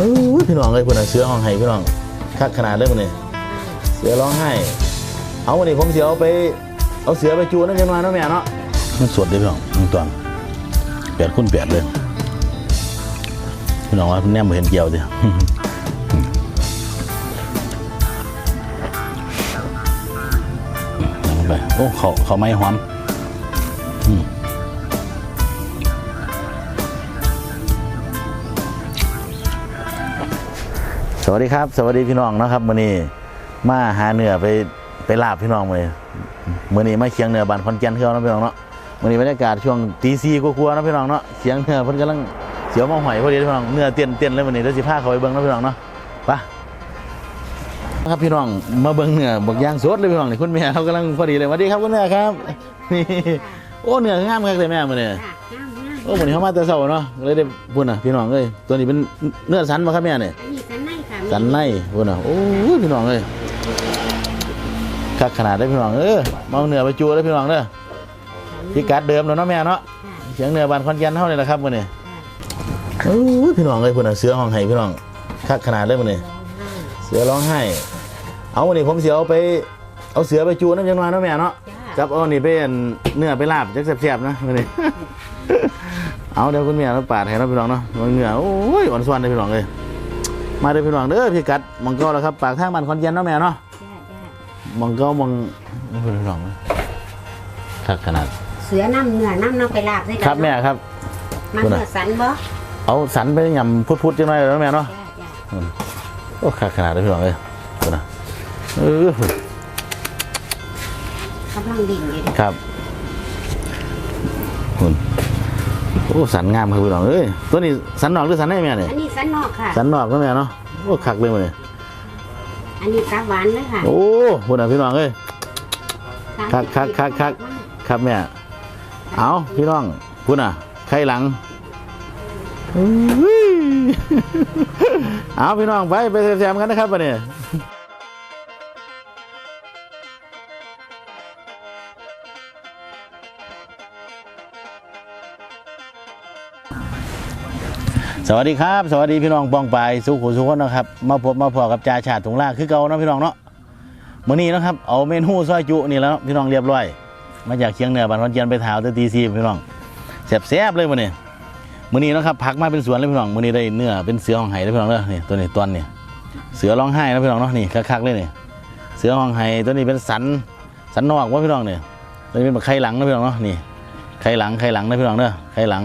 เอ้พี่น้องเลยพุ่นน่ะเสือห้องไห้พี่น้องคักขนาดเลยพุ่นนี่เสือร้องไห้ เอาวันนี้ผมเสียเอาไป เอาเสือไปจูนั่นกันมาเนาะแม่เนาะมันสดเลยพี่น้องมันตอนแปดคูณแปดเลยพี่น้องว่าแนมเห็นเกี่ยวเดียวลงไปโอ้เขาเขาไม่หอม วัสดีครับ สวัสดีพี่น้องนะครับมื่อนี้มาหาเนื้อไปไปลาบพี่น้องเลยมื่อนี้มาเคียงเนื้อบานคอนแกนเที่ยวนะพี่น้องเนาะมื่อนี้บรรยากาศช่วงตีซีกลัวๆนะพี่น้องเนาะเคียงเนื้อเพิ่นกำลังเสียวมาหอยพอดีพี่น้องเนื้อเตี้ยนเตี้ยนเลยมื่อนี้เดี๋ยวสิพาเขาไปเบิ่งนะพี่น้องเนาะไปครับพี่น้องมาเบิ่งเนื้อบักย่างสดเลยพี่น้องนี่คุณแม่เขากำลังพอดีเลยสวัสดีครับคุณแม่ครับนี่โอ้เนื้องามมากเลยแม่มื่อนี้ค่ะน้ำน้โอ้วันนี้เขามาแต่เช้าเนาะเลยได้พูดน่ะพี่น้องเอ้ยตัวนี้เป็นเนื้อสันมาครับแม่เนี่ยำอันนี้ สันในค่ะสันในพูดน่ะโอ้ยพี่น้องเอ้ยคักขนาดได้พี่น้องเออมาเอาเนื้อไปจูได้พี่น้องเด้อพี่กัดเดิมแล้วเนาะแม่เนาะเสียงเนื้อบานคอนแกนเท่านี่แหละครับวันนี้โอ้ยพี่น้องเอ้ยพูดน่ะเสือห้องไห้พี่น้องคักขนาดเลยวันนี้เสือร้องไห้เอาวันนี้ผมเสียเอาไปเอาเสือไปจูน้ำจังหวะเนาะแม่เนาะจ้ากับเอานี่เป็นเนื้อไปลาบจักแซ่บๆนะวันนี้เอาเดี๋ยวคุณเมียเราปาดให้เราพี่น้องเนาะมันเหงื่อโอ้ยอ่อนสวนเลยพี่น้องเลย มาเด้อพี่น้องเด้อพี่กัดมังกรแล้วครับ ปากทางบ้านคอนเย็นเนาะแม่เนาะจ้าจ้ามังกรมังโอ้ยพี่น้องเอ้ยคักขนาดเสือน้ำเนื้อน้ำน้ำไปลาบได้ครับแม่ครับ มันเนื้อสันบ่เอาสันไปยำพุดๆจังหน่อยแล้วแม่เนาะจ้าจ้าโอ้คักขนาดเลยพี่น้องเลยดูนะเออกำลังดิ่งอยู่ดิครับ โอ้สันงามครับพี่น้องเอ้ยตัวนี้สันนอกหรือสันในแม่เนี่ยอันนี้สันนอกค่ะ สันนอกเนาะแม่เนาะโอ้คักเลยมันเนี่ยอันนี้สับหวานเลยค่ะโอ้คุณน่ะพี่น้องเอ้ย คักคักคักคัก ครับแม่เอาพี่น้องคุณอะไข่หลังอื้อเอาพี่น้องไปไปแซมๆกันนะครับวันนี้ สวัสดีครับ สวัสดีพี่น้องปองปายสุขุสุขคนนะครับ มาพบมาพอกับจ่าชาติถุงล่าคือเก่าเนาะพี่น้องเนาะมื้อนี้นะครับเอาเมนูซอยจุนี่แล้วพี่น้องเรียบร้อย มาจากเชียงเหนือบ้านวันเจียนไปถาวเตตีซีพี่น้องแซ่บๆเลยมื้อนี้มื้อนี้นะครับผักมาเป็นสวนเลยพี่น้องมื้อนี้ได้เนื้อเป็นเสือห้องไห้เลยพี่น้องเด้อนี่ตัวนี้ตัวนี้เสือร้องไห้นะพี่น้องเนาะนี่คักๆเลยนี่เสือห้องไห้ตัวนี้เป็นสันสันนอกว่าพี่น้องเนี่ยตัวนี้เป็นแบบไข่หลังนะพี่น้องเนาะนี่ไข่หลังไข่หลังนะพี่น้องเด้อไข่หลัง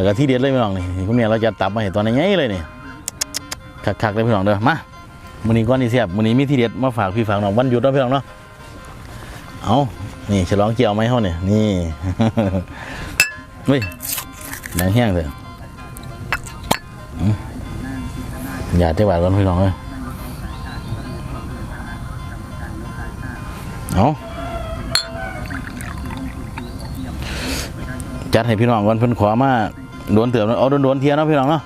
แล้วก็ที่เด็ดเลยพี่น้องนี่คุณแม่เราจะตับมาเห็นตอนนี้เลยนี่คักๆเลยพี่น้องเด้อมามื้อนี้ก้อนนี้แซ่บมื้อนี้มีที่เด็ดมาฝากพี่ฝากน้องวันหยุดเนาะพี่น้องเนาะเอานี่ฉลองเกี่ยวไหมเขาเนี่ยนี่เฮ้ยดังแห้งเลยอืมอย่าเจ้าบาดกันพี่น้องเลยเอาจัดให้พี่น้องก่อนเพิ่นขอมา โดนเติมเอาโดนโดนเทียเนาะพี่น้องเนาะ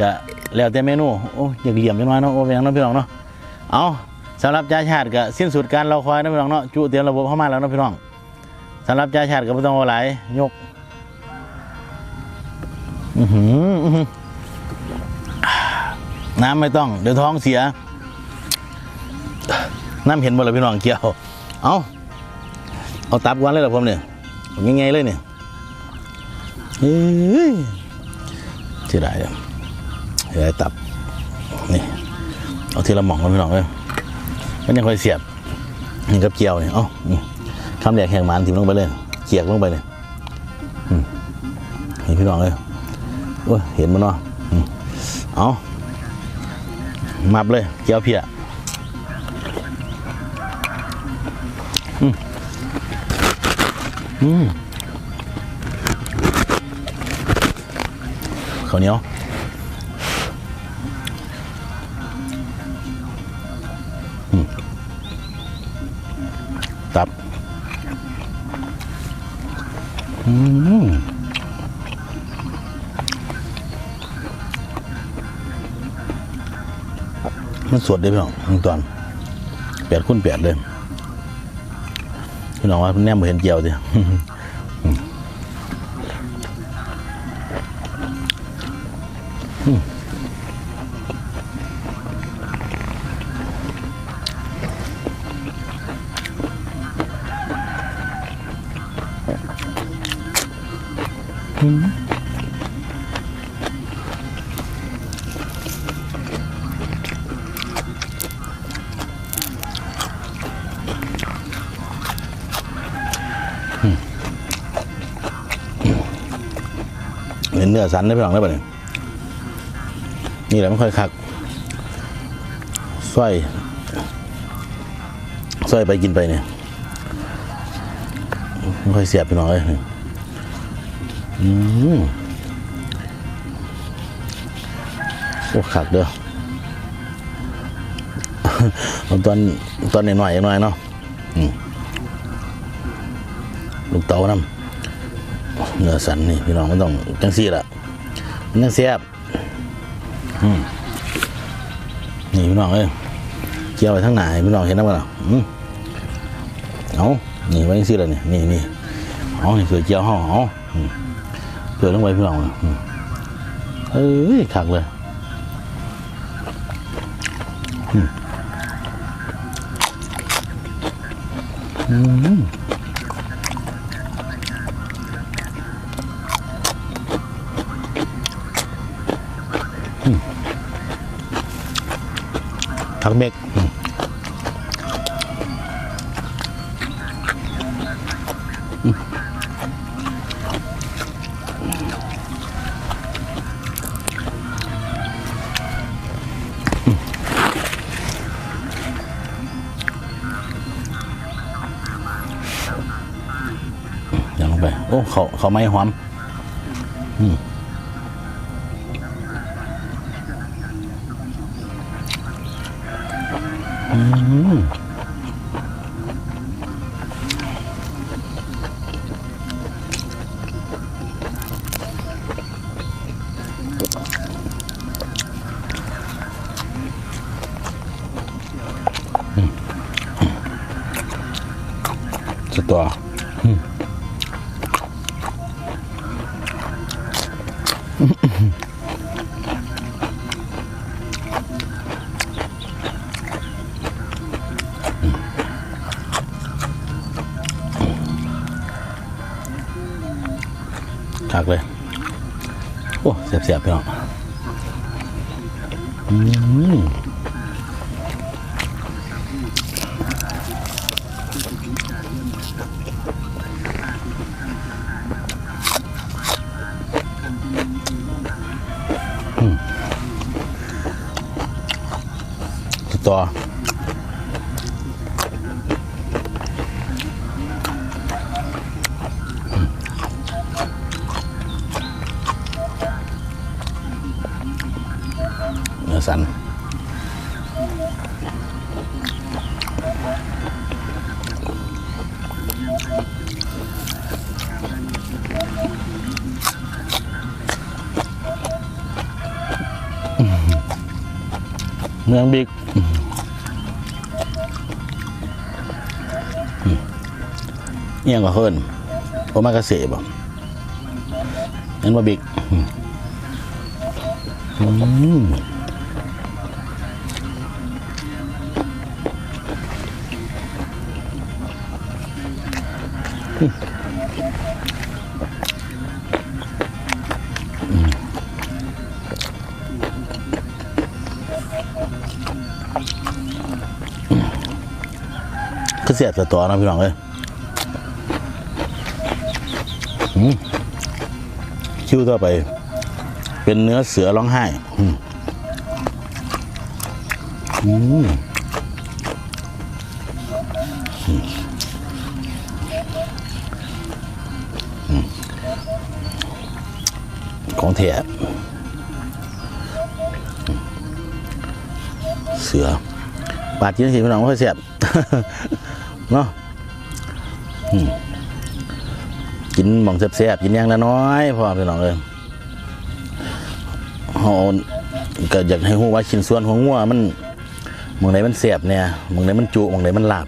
จะแล้วแต่เมนูโอ้อยากเหลี่ยมจังหน่อยเนาะโอ้แพงเนาะพี่น้องเนาะเอาสำหรับจ่าชาติก็สิ้นสุดการเราคอยเนาะพี่น้องเนาะจุเตรียมระบบเข้ามาแล้วเนาะพี่น้องสำหรับจ่าชาติก็ไม่ต้องเอาหลายยกอือหืออื้อหือน้ำไม่ต้อง เดี๋ยวท้องเสีย น้ำเห็นหมดเลยพี่น้องเกี่ยว เอาเอาตับก่อนเลยเหรอผมเนี่ยยังไงเลยเนี่ย เฮ้ยเสียดายเลยเสียดตับ นี่ เอาทีละหม่องกันพี่น้องเลยมันยังค่อยเสียบนี่กับเกียวเนี่ยเอ้ามคำแดกแหงหมันถิ่มลงไปเลยเกียกลงไปเลยนี่พี่น้องเลยโอ้ยเห็นมันเนาะอืมเอามับเลย เกียวเพียอืมอืม ข้าวเหนียวตับอืมมันสดเลยพี่น้องทั้งตอนแปดคุ้นแปดเลยพี่น้องว่าแนมเห็นเจียวดิ เนื้อสันได้พี่น้องได้ป่ะเนี่ย นี่แหละไม่ค่อยคักสร้อยสร้อยไปกินไปเนี่ยไม่ค่อยเสียบพี่น้อยอืมโอ้คักเด้อเอาตอนตอนหน่อยๆหน่อยเนาะลูกเต๋าน้ำเนื้อสันนี่พี่น้องมันต้องจังซี่ละมันยังแซ่บ นี่พี่น้องเอ้ยเกี่ยวไปทั้งหนาพี่น้องเห็นน้ำกันเหรออืมเอานี่ไว้จังซี่ละนี่นี่นี่เอานี่เสือเกี่ยวห่อเอาอืมเสือลงไปพี่น้องอืมเอ้ยคักเลยอืม ผักเม็กอย่างลงไป โอ้เขาเขาไม่หอม อืม อืม สตัวอืม โอ้เสียบๆพี่น้องอืมอืมสตัว มืองบิ๊กเอียงกว่าเฮิรนโอมากาเสะบ่นั่นว่าบิ๊กอืม เสียบต่ตัวนะพี่น้องเลยอืมคิวต่อไป เป็นเนื้อเสือร้องไห้อืมของแท้อืมเสือ บาดจิ้นสิพี่น้องไม่ค่อยเสียบ เนาะกินหมองแซ่บๆกินอย่างละน้อยพอพี่น้องเลยเฮาก็อยากให้ฮู้ว่าชิ้นส่วนของงัวมันหมองไหนมันเสียบเนี่ยหมองไหนมันจุหมองไหนมันลาบ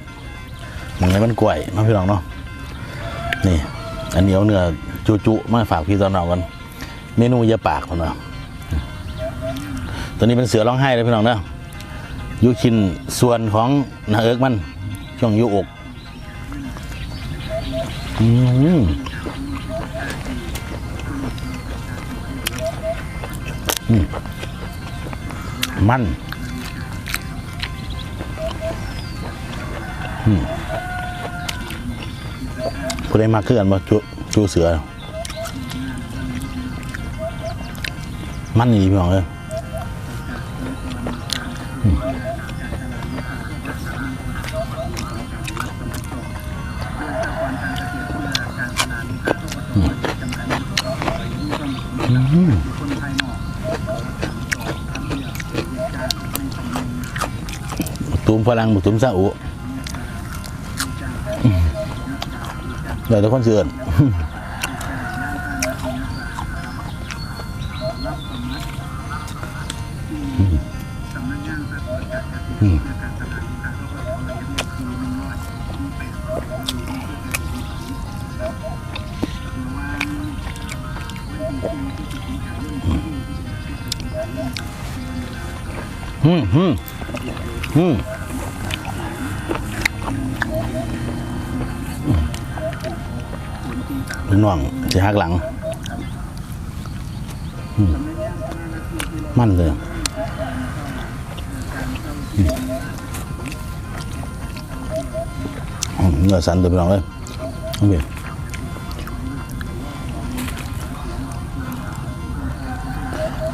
หมองไหนมันกล้วยเนาะพี่น้องเนาะนี่อันเนี้เอาเนื้อจุๆมาฝากพี่ตอนน้องกันเมนูเยาปากคนเนาะตัวนี้เป็นเสือร้องไห้เลยพี่น้องเนาะยู่ชิ้นส่วนของหนาเอิกมันช่วงยุอก มันผู้ได้มาเคลื่อนมาจูจูเสือ มันดีพี่น้องเลย ตูมพลังบุกตูมซาอุอืมเดี๋ยวทุกคนเสื่อนอืมอื นน่วงจะหักหลังมมันเลยเนื้อสันตัวพี่น้องเลยโอเค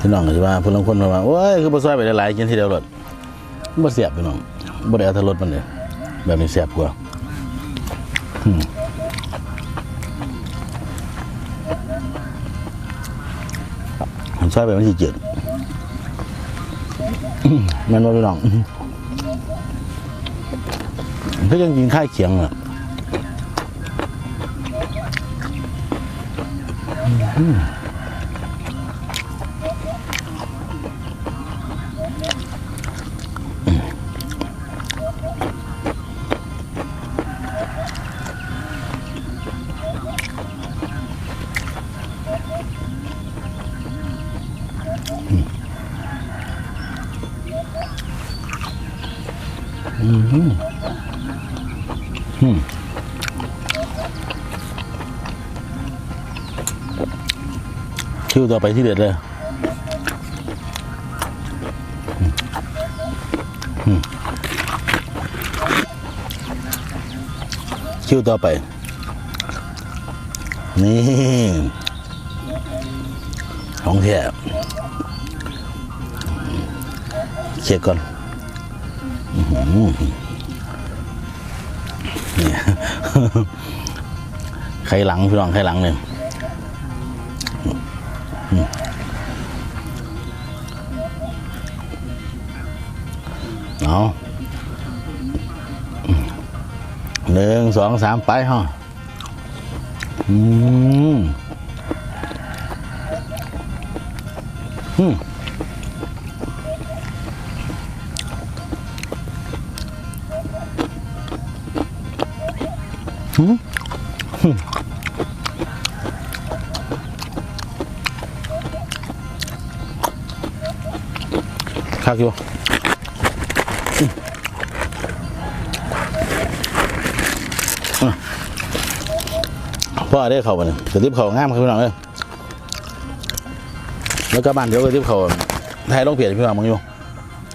พี่น้องก็จะว่าเพื่อนลางคนว่าโอ้ยคือบ่ซอยไปหลายๆกินทีเดียวหลดบ่เสียบพี่น้องบ่ได้เอาทรสมันเลยแบบนี้เสียบกว่าอืม ซอยไปมันสิจืดมันบ่พี่น้องเพื่อยังกินข้าวเคียงอะอืม คิวต่อไปที่เด็ดเลยคิวต่อไป นี่ ของแท้เช็คก่อนเนี่ยไข่หลังพี่น้องไข่หลังเนี่ย เอาอืมหนึ่งสองสามไปฮะอืมอืมอืมคักอยู่ พ่อได้เข่าไปเนี่ยกระติบเข่างามครับพี่น้องเลยแล้วก็บ้านเดี๋ยวกระติบเข่าไทยลงเพียรพี่น้องมึงอยู่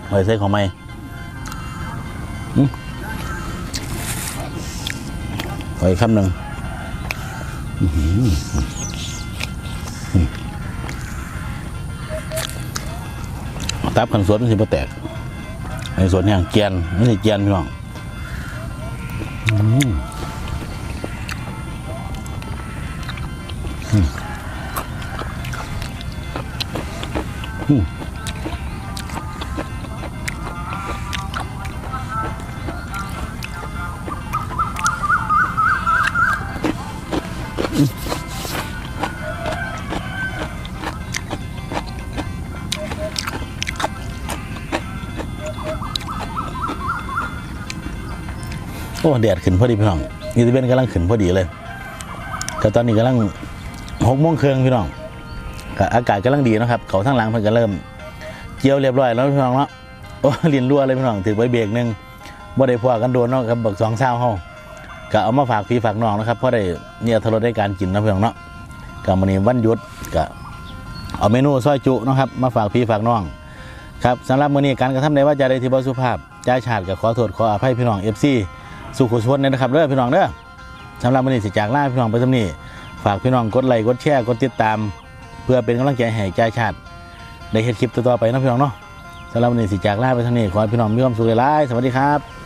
ไว้ใส่ของไม่อืมไว้คำหนึ่งอื้อหืออืมตับขันสวนมันสิบ่แตกในสวนเนี่ยเกียนไม่ใช่เกียนพี่น้องอื อ้แดดขึ้นพอดีพี่น้องยูทูบเบนกำลังขึ้นพอดีเลยก็ตอนนี้กำลังหกโมงเครึ่งพี่น้องอากาศกำลังดีนะครับ เขาทั้งหลังเพิ่นก็เริ่มเกี่ยวเรียบร้อยแล้วพี่น้องเนาะโอ้เรียนรั่วเลยพี่น้องถือไว้เบรกหนึงบ่ได้พอกันโดนเนาะครับบักสองเศร้าเฮาก็เอามาฝากพี่ฝากน้องนะครับเพราะได้เนี่ยทรสได้การกินนะพี่น้องเนาะก็มื้อนี้วันหยุดก็เอาเมนูซอยจุนะครับ มาฝากพี่ฝากน้องครับสำหรับมื้อนี้การกระทำในว่าจะได้ที่บ่สุภาพจ่าชาติก็ขอโทษขออภัยพี่น้อง FC สุขุชนเนี่ยนะครับเด้อพี่น้องเด้อสำหรับวันนี้สิจากลาพี่น้องไปสำนี้ฝากพี่น้องกดไลค์กดแชร์กดติดตาม เพื่อเป็นกำลังใจให้จ่าชาติได้เฮ็ดคลิปต่อๆไปนะพี่น้องเนาะสำหรับวันนี้สิจากลาไปสำนี้ขอให้พี่น้องมีความสุขหลายๆสวัสดีครับ